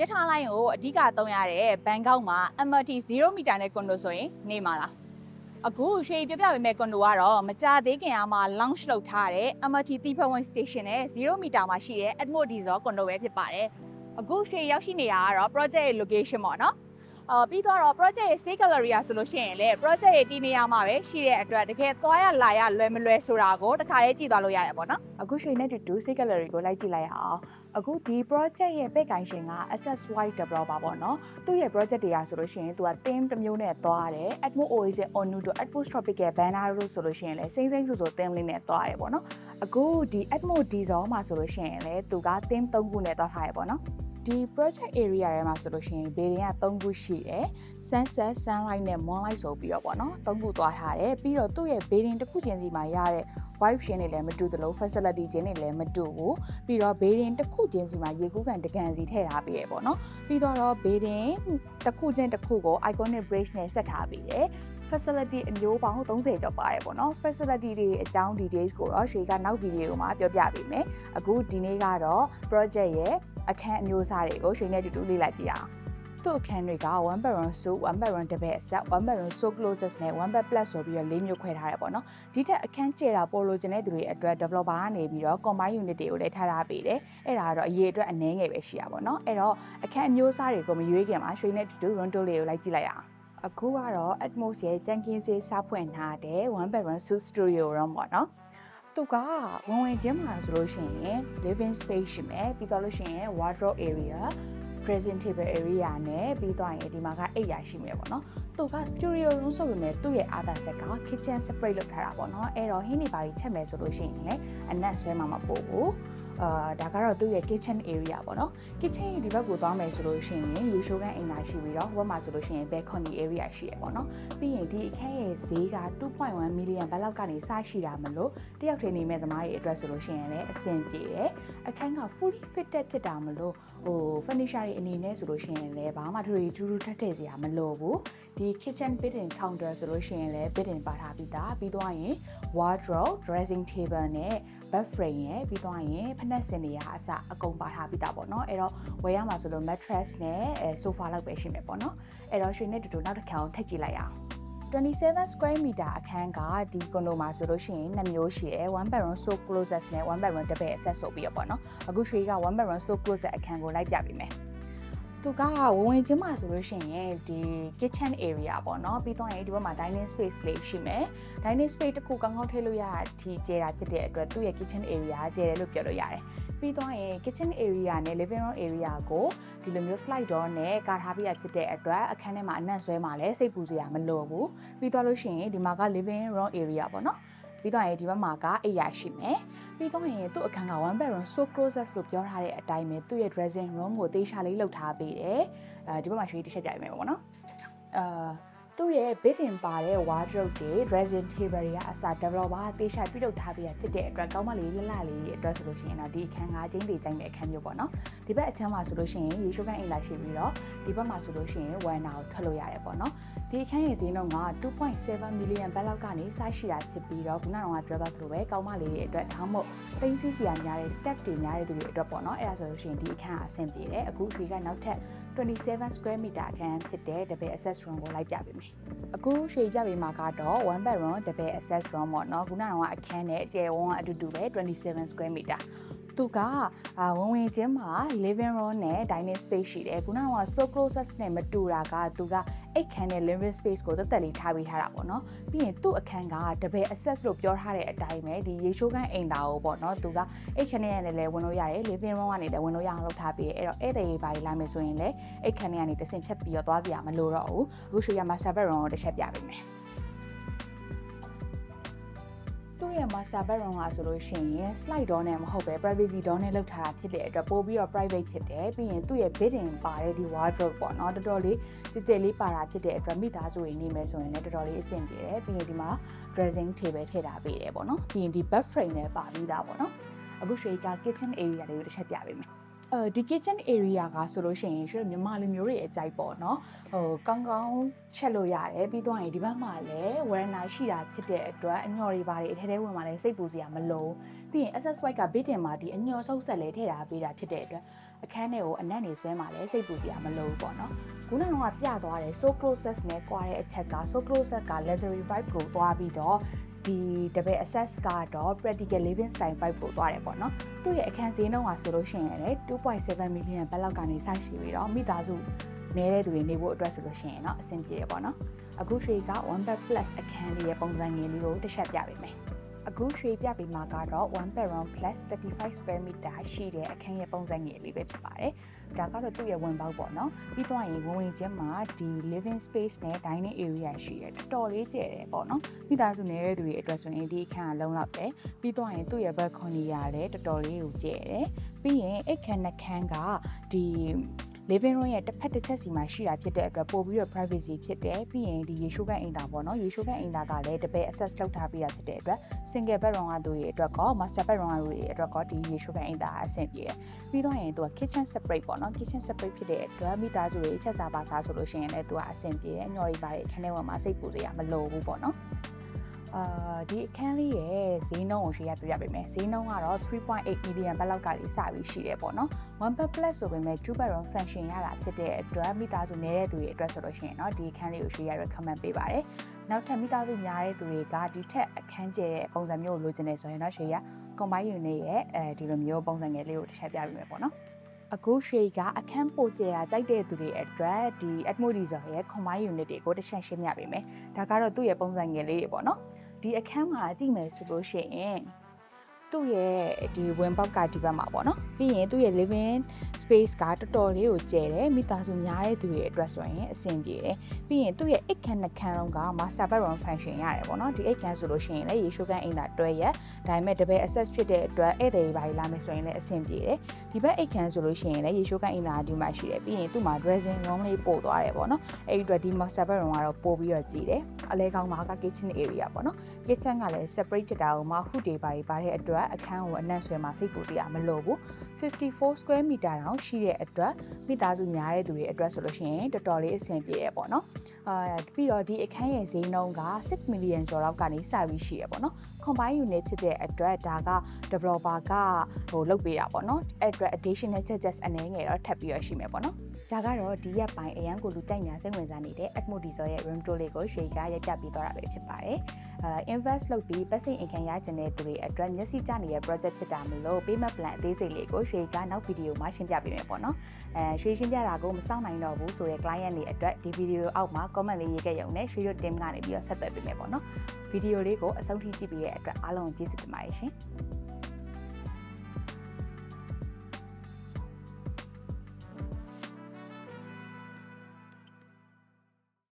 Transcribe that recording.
ရထားလိုင်းကိုအဓိကသုံးရတဲ့ဘန်ကောက်မှာ MRT 0မီတာနဲ့ကွန်ဒိုဆိုရင်နေမှာလားအခုရှေးပြပြပေးမဲ့ကွန်ဒိုကတော့မကြသေးခင်အမှ launch လုပ်ထားတဲ့ MRT တီဖဝင်း station နဲ့0မီတာမှာရှိတဲ့ Atmo Diesel ကွန်ဒိုပဲဖြစ်ပါတယ်အခုရှေးရောက်ရှိနေတာကတော့ project ရဲ့ location ပေါ့နော် အော်ပြီးတော့ project ရဲ့ safe gallery อ่ะဆိုလို့ရှိရင်လေ project ရဲ့ဒီနေရာမှာပဲရှိတဲ့အတွက်တကယ်သွားရလာရလွယ်မလွယ်ဆိုတာကိုတခါလေးကြည့်သွားလို့ရတယ်ပေါ့နော်အခုရှေးနဲ့တူ safe gallery ကိုလိုက်ကြည့်လိုက်ရအောင်အခုဒီ project ရဲ့ပိတ်ကိုင်ရှင်က SSY developer ပေါ့နော်သူ့ရဲ့ project တွေကဆိုလို့ရှိရင်သူက team တစ်မျိုးနဲ့သွားတယ် Atmo Oasis Onu တို့ Atmos Tropical Banner တို့ဆိုလို့ရှိရင်လည်းစိမ့်စိမ့်ဆူဆူ team လေးနဲ့သွားတယ်ပေါ့နော်အခုဒီ Atmo Diesel မှာဆိုလို့ရှိရင်လည်းသူက team 3ခုနဲ့သွားထားရပေါ့နော် ဒီ project area ထဲမှာဆိုလို့ရှိရင်ဘေးတွေက3ခုရှိတယ် sunset sunlight နဲ့ moonlight ဆိုပြီးတော့ပေါ့နော်3ခုသွားထားတယ်ပြီးတော့သူ့ရဲ့ဘေးရင်တစ်ခုချင်းစီမှာရတဲ့ vibe ရှင်တွေလည်းမတူသလို facility ချင်းတွေလည်းမတူဘူးပြီးတော့ဘေးရင်တစ်ခုချင်းစီမှာရေကူးကန်တကန်စီထည့်ထားပြီးရပေါ့နော်ပြီးတော့ဘေးရင်တစ်ခုနဲ့တစ်ခုကို iconic bridge နဲ့ဆက်ထားပြီးတယ် facility အမျိုးပေါင်း30ကျော်ပါတယ်ပေါ့နော် facility တွေအကြောင်း details ကိုတော့ရွှေကနောက်ဗီဒီယိုမှာပြောပြပေးမယ်အခုဒီနေ့ကတော့ project ရဲ့ အခန်းအမျိုးအစားတွေကိုရွှေနဲ့တူတူလေ့လာကြည့်အောင်သူ့အခန်းတွေက1 bedroom suite 1 bedroom တစ်ဘက်ဆက်1 bedroom so closest နဲ့1 bed plus ဆိုပြီးတော့၄မျိုးခွဲထားရပေါ့နော်ဒီထက်အခန်းကျဲတာပိုလိုချင်တဲ့သူတွေအတွက် developer ကနေပြီးတော့ combine unit တွေကိုလည်းထားထားပေးတယ်အဲ့ဒါကတော့အရေးအတွက်အနည်းငယ်ပဲရှိရပါတော့အဲ့တော့အခန်းအမျိုးအစားတွေကိုမရွေးခင်မှာရွှေနဲ့တူတူ room tour လေးကိုလိုက်ကြည့်လိုက်ရအောင်အခုကတော့ Atmos ရဲ့ကြံကင်းစေးစားဖွင့်ထားတဲ့1 bedroom suite studio room ပေါ့နော် သူကဝင်ဝင်ချင်းမှာဆိုလို့ရှိရင် living space ရှိမယ်ပြီးတော့လို့ရှိရင် wardrobe area presentable area နဲ့ပြီးတော့ရင်ဒီမှာကအိပ်ရာရှိမယ်ပေါ့နော်သူက studio room ဆိုပေမဲ့သူ့ရဲ့အားသာချက်က kitchen separate လုပ်ထားတာပေါ့နော်အဲ့တော့ဟင်းဒီပါကြီးချက်မယ်ဆိုလို့ရှိရင်လည်းအနက်ဆွဲမှာမပို့ဘူးအာဒါကတော့သူ့ရဲ့ kitchen area ပေါ့နော် kitchen ရဲ့ဒီဘက်ကိုသွားမယ်ဆိုလို့ရှိရင်ရေရှိုးခန်းအိမ်သာရှိပြီးတော့ဟိုဘက်မှာဆိုလို့ရှိရင် balcony area ရှိရပေါ့နော်ပြီးရင်ဒီအခန်းရဲ့ဈေးက2.1 million ဘတ်လောက်ကနေစရှိတာမလို့တယောက်ထည်နေမဲ့သမားတွေအတွက်ဆိုလို့ရှိရင်လည်းအဆင်ပြေတယ်အခန်းက fully fitted ဖြစ်တာမလို့ဟို furniture တွေအနေနဲ့ဆိုလို့ရှိရင်လည်းဘာမှထူထူထူထပ်ထည့်စရာမလိုဘူးဒီ kitchen bed-in counter ဆိုလို့ရှိရင်လည်း bed-in ပါထားပြီးသားပြီးသွားရင် wardrobe dressing table နဲ့ bed frame ရဲ့ပြီးသွားရင်ဖက်နှက်စင်တွေကအစအကုန်ပါထားပြီးသားပေါ့နော်အဲ့တော့ဝယ်ရမှာဆိုလို့ mattress နဲ့အဲ sofa လောက်ပဲရှိမယ်ပေါ့နော်အဲ့တော့ရွှေနဲ့တူတူနောက်တစ်ခါအောင်ထည့်ကြည့်လိုက်ရအောင်27 square meter အခန်းကဒီကွန်ဒိုမှာဆိုလို့ရှိရင်2မျိုးရှိတယ်1 bedroom so closet နဲ့1 bedroom တစ်ပည့် access ဆိုပြီးတော့ပေါ့နော်အခုရွှေက1 bedroom so closet အခန်းကိုလိုက်ပြပေးမယ် သူကဝင်ဝင်ချင်းမှာဆိုလို့ရှိရင်ဒီ kitchen area ပေါ့နော်ပြီးတော့ရင်ဒီဘက်မှာ dining space လေးရှိမယ် dining space တစ်ခုကောင်းကောင်းထည့်လို့ရတာဒီကျဲတာဖြစ်တဲ့အတွက်သူ့ရဲ့ kitchen area ကျဲတယ်လို့ပြောလို့ရတယ်ပြီးတော့ရင် kitchen area နဲ့ living room area ကိုဒီလိုမျိုး slide door နဲ့ကာထားပြရဖြစ်တဲ့အတွက်အခန်းထဲမှာအနက်ဆွဲမှာလည်းစိတ်ပူစရာမလိုဘူးပြီးတော့လို့ရှိရင်ဒီမှာက living room area ပေါ့နော် ပြီးတော့ရင်ဒီဘက်မှာကအိပ်ရရှိမယ်ပြီးတော့ရင်သူ့အခန်းက one bedroom so closet လို့ပြောထားတဲ့အတိုင်းပဲသူ့ရဲ့ dressing room ကိုတေးရှာလေးလုပ်ထားပေးတယ်အဲဒီဘက်မှာရွှေတစ်ချက်ပြပေးမယ်ပေါ့နော်အာ သူ့ရဲ့ bid-in ပါတဲ့ wardrobe တွေ dressing table တွေကအစား developer တေးရှာပြုလုပ်ထားပေးရဖြစ်တဲ့အတွက်ကောင်းမလေးလှလှလေးအတွက်ဆိုလို့ရှိရင်တော့ဒီအခန်းကချင်းတေးကြိုင်တဲ့အခန်းမျိုးပေါ့နော်ဒီဘက်အချမ်းမှာဆိုလို့ရှိရင်ရေရှိုးကန်အိမ်လာရှိပြီးတော့ဒီဘက်မှာဆိုလို့ရှိရင်ဝမ်နာကိုထွက်လို့ရတယ်ပေါ့နော်ဒီအခန်းရဲ့ဈေးနှုန်းက2.7 million ဘတ်လောက်ကနေစရှိတာဖြစ်ပြီးတော့ခုနကပြောသွားသလိုပဲကောင်းမလေးတွေအတွက်ဒါမှမဟုတ်ပိန်းစီစီရများတဲ့ step တွေများတဲ့သူတွေအတွက်ပေါ့နော်အဲ့ဒါဆိုလို့ရှိရင်ဒီအခန်းအဆင်ပြေတယ်အခုရွှေကနောက်ထပ် 27 square meter အခန်းဖြစ်တဲ့ double access room ကိုလိုက်ပြပေးမယ်အခုရွှေပြပေးမှာကတော့ one bedroom double access room ပေါ့နော်ခုနကအခန်းနဲ့အကျယ်ဝန်းအတူတူပဲ27 square meter သူကအာဝင်ဝင်ချင်းမှာ living room နဲ့ dining space ရှိတယ်ခုနက so closet နဲ့မတူတာကသူကအိတ်ခန်းနဲ့ living space ကိုတက်တက်လေးထားပေးထားတာပေါ့နော်ပြီးရင်သူ့အခန်းက double access လို့ပြောထားတဲ့အတိုင်းပဲဒီရေရှိုးကန်းအိမ်သားကိုပေါ့နော်သူကအိတ်ခန်းနဲ့လည်းဝင်လို့ရတယ် living room ကနေလည်းဝင်လို့ရအောင်လုပ်ထားပေးတယ်အဲ့တော့ဧည့်သည်ဘာကြီးလာမယ်ဆိုရင်လည်းအိတ်ခန်းထဲကနေတဆင့်ဖြတ်ပြီးတော့သွားစရာမလိုတော့ဘူးအခုရွှေရ master bedroom ကိုတစ်ချက်ပြပေးမယ် သူ့ရဲ့ master bedroom ကဆိုလို့ရှိရင် slide door နဲ့မဟုတ်ပဲ privacy door နဲ့လုပ်ထားတာဖြစ်တဲ့အတွက်ပို့ပြီးတော့ private ဖြစ်တယ်ပြီးရင်သူ့ရဲ့ bidding ပါတဲ့ဒီ wardrobe ပေါ့နော်တော်တော်လေးကြည်ကြဲလေးပါတာဖြစ်တဲ့အတွက်မိသားစုတွေနေမယ်ဆိုရင်လည်းတော်တော်လေးအဆင်ပြေတယ်ပြီးရင်ဒီမှာ dressing table ထည့်ထားပေးတယ်ပေါ့နော်ပြီးရင်ဒီ bed frame နဲ့ပါပြီးသားပေါ့နော်အခုရွှေက kitchen area လေးကိုတစ်ချက်ပြပေးမယ်အဲ ဒီ kitchen area ကဆိုလို့ရှိရင်ရွှေမြမလူမျိုးတွေအကြိုက်ပေါ့နော်ဟိုကောင်းကောင်းချက်လို့ရတယ်ပြီးတော့ရင်ဒီဘက်မှာလည်းဝရနာရှိတာဖြစ်တဲ့အတွက်အညော်တွေပါတယ်အထဲထဲဝင်มาလဲစိတ်ပူစရာမလိုပြီးရင် SS white က bid တင်မှာဒီအညော်ဆုပ်ဆက်လဲထည့်ထားပေးတာဖြစ်တဲ့အတွက် အခန်းထဲကိုအနက်နေဆွဲမှလည်းစိတ်ပူစရာမလိုဘူးပေါ့နော်ခုနကတော့ပြသွားတယ် so closest နဲ့꽌တဲ့အချက်က so closest က luxury vibe ကိုသွားပြီးတော့ ဒီ double access ကတော့ practical living style vibe ကိုသွားတယ်ပေါ့နော်သူ့ရဲ့အခန်းဈေးနှုန်းကဆိုလို့ရှိရင်လည်း2.7 million ဘတ်လောက်ကနေစရှိပြီးတော့မိသားစုနေတဲ့သူတွေနေဖို့အတွက်ဆိုလို့ရှိရင်တော့အဆင်ပြေရပေါ့နော်အခုရွှေက1 bed plus အခန်းလေးရဲ့ပုံစံငယ်လေးကိုတစ်ချက်ပြပေးမယ် အခုရွှေပြပေးမှာကတော့1 bedroom plus 35 square meter ရှိတဲ့အခန်းရဲ့ပုံစံငယ်လေးပဲဖြစ်ပါတယ်။ဒါကတော့သူ့ရဲ့ဝင်ပေါက်ပေါ့နော်။ပြီးတော့ရင်ဝင်ဝင်ချင်းမှာဒီ living space နဲ့ dining area ရှိတယ်တော်တော်လေးကျယ်တယ်ပေါ့နော်။မိသားစုနေတဲ့သူတွေအတွက်ဆိုရင်ဒီအခန်းကလုံးလောက်ပဲ။ပြီးတော့ရင်သူ့ရဲ့ balcony ရလည်းတော်တော်လေးကိုကျယ်တယ်။ပြီးရင်အိတ်ခန်းနှခန်းကဒီ living room ရဲ့တစ်ဖက်တစ်ချက်စီမှာရှိတာဖြစ်တဲ့အတွက်ပို့ပြီးတော့ privacy ဖြစ်တယ်ပြီးရင်ဒီရေရှိုးကန်အိမ်သာပေါ့နော်ရေရှိုးကန်အိမ်သာကလည်းတပည့် access လုပ်ထားပေးတာဖြစ်တဲ့အတွက် single bedroom ကသူတွေအတွက်ကော master bedroom ကသူတွေအတွက်ကောဒီရေရှိုးကန်အိမ်သာအဆင်ပြေတယ်ပြီးတော့ရင်သူက kitchen separate ပေါ့နော် kitchen separate ဖြစ်တဲ့အတွက်မိသားစုတွေချက်စားပါစားဆိုလို့ရှိရင်လည်းသူကအဆင်ပြေတယ်ညော်ရီပါတဲ့အခန်းထဲမှာစိတ်ပူစရာမလိုဘူးပေါ့နော် အာဒီအခန်းလေးရဲ့ဈေးနှုန်းကိုရှေ့ရပြပြပေးမယ်ဈေးနှုန်းကတော့3.8 million ဘတ်လောက်ကလေးစပြီးရှိတယ်ပေါ့နော်1 bed plus ဆိုပေမဲ့2 bedroom function ရတာဖြစ်တဲ့အတွက်မိသားစုနေတဲ့သူတွေအတွက်ဆိုလို့ရှိရင်เนาะဒီအခန်းလေးကိုရှေ့ရ recommend ပေးပါတယ်နောက်ထပ်မိသားစုများတဲ့သူတွေကဒီထက်အခန်းကျဲတဲ့ပုံစံမျိုးကိုလိုချင်နေဆိုရင်เนาะရှေ့ရ combine unit ရဲ့အဲဒီလိုမျိုးပုံစံငယ်လေးကိုတစ်ချက်ပြပေးမယ်ပေါ့နော် အခုရွှေကအခန်းပိုကျတာကြိုက်တဲ့သူတွေအတွက်ဒီ Atmodizer ရဲ့ combine unit တွေကိုတစ်ချက်ရှင်းပြပေးမယ်ဒါကတော့သူ့ရဲ့ပုံစံငယ်လေးတွေပေါ့နော်ဒီအခန်းမှာကြည့်မယ်ဆိုလို့ရှိရင် သူ့ရဲ့ဒီဝင်ပေါက်ကဒီဘက်မှာပေါ့နော်ပြီးရင်သူ့ရဲ့ living space ကတော်တော်လေးကိုကျယ်တယ်မိသားစုများတဲ့သူတွေအတွက်ဆိုရင်အဆင်ပြေတယ်ပြီးရင်သူ့ရဲ့အိတ်ခန်းနှခန်းလုံးက master bedroom function ရတယ်ပေါ့နော်ဒီအိတ်ခန်းဆိုလို့ရှိရင်လည်းရေရှိုးခန်းအိမ်သာတွဲရက်ဒါပေမဲ့တပည့် access ဖြစ်တဲ့အတွက်ဧည့်သည်တွေပါလာမယ်ဆိုရင်လည်းအဆင်ပြေတယ်ဒီဘက်အိတ်ခန်းဆိုလို့ရှိရင်လည်းရေရှိုးခန်းအိမ်သာဒီမှာရှိတယ်ပြီးရင်သူ့မှာ dressing room လေးပို့သွားတယ်ပေါ့နော်အဲ့ဒီအတွက်ဒီ master bedroom ကတော့ပို့ပြီးတော့ကြည်တယ်အလဲကောင်းမှာက kitchen area ပေါ့နော် kitchen ကလည်း separate ဖြစ်တာကိုမှဟုတွေပါပါတဲ့အတွက်အခန်းကိုအနက်ဆွဲမှာစိတ်ပူစရာမလိုဘူး54 square meter တောင်ရှိတဲ့အတွက်မိသားစုများတဲ့သူတွေအတွက်ဆိုလို့ရှိရင်တော်တော်လေးအဆင်ပြေရပေါ့နော်အာပြီးတော့ဒီအခန်းရဲ့ဈေးနှုန်းက6 million ကျော်လောက်ကနေစပြီးရှိရပေါ့နော် combine unit ဖြစ်တဲ့အတွက်ဒါက developer ကဟိုလုပ်ပေးတာပေါ့နော်အဲ့အတွက် additional charges အနေငယ်တော့ထပ်ပြီးရရှိမယ်ပေါ့နော် ဒါကတော့ဒီရက်ပိုင်းအရန်ကိုလူကြိုက်ညာစိတ်ဝင်စားနေတဲ့ Atmo Diesel ရဲ့ room tour လေးကိုရွှေကရိုက်ပြပေးသွားတာပဲဖြစ်ပါတယ်။အဲ invest လုပ်ပြီး passive income ရချင်တဲ့သူတွေအတွက်မျက်စိကျနေတဲ့ project ဖြစ်တာမလို့ payment plan အသေးစိတ်လေးကိုရွှေကနောက်ဗီဒီယိုမှာရှင်းပြပေးမယ်ပေါ့နော်။အဲရွှေရှင်းပြတာကိုမစောင့်နိုင်တော့ဘူးဆိုတဲ့ client တွေအတွက်ဒီဗီဒီယိုအောက်မှာ comment လေးရေးခဲ့ရုံနဲ့ရွှေတို့ team ကနေပြီးတော့ဆက်သွယ်ပေးမယ်ပေါ့နော်။ဗီဒီယိုလေးကိုအဆုံးထိကြည့်ပေးတဲ့အတွက်အားလုံးကျေးဇူးတင်ပါတယ်ရှင်။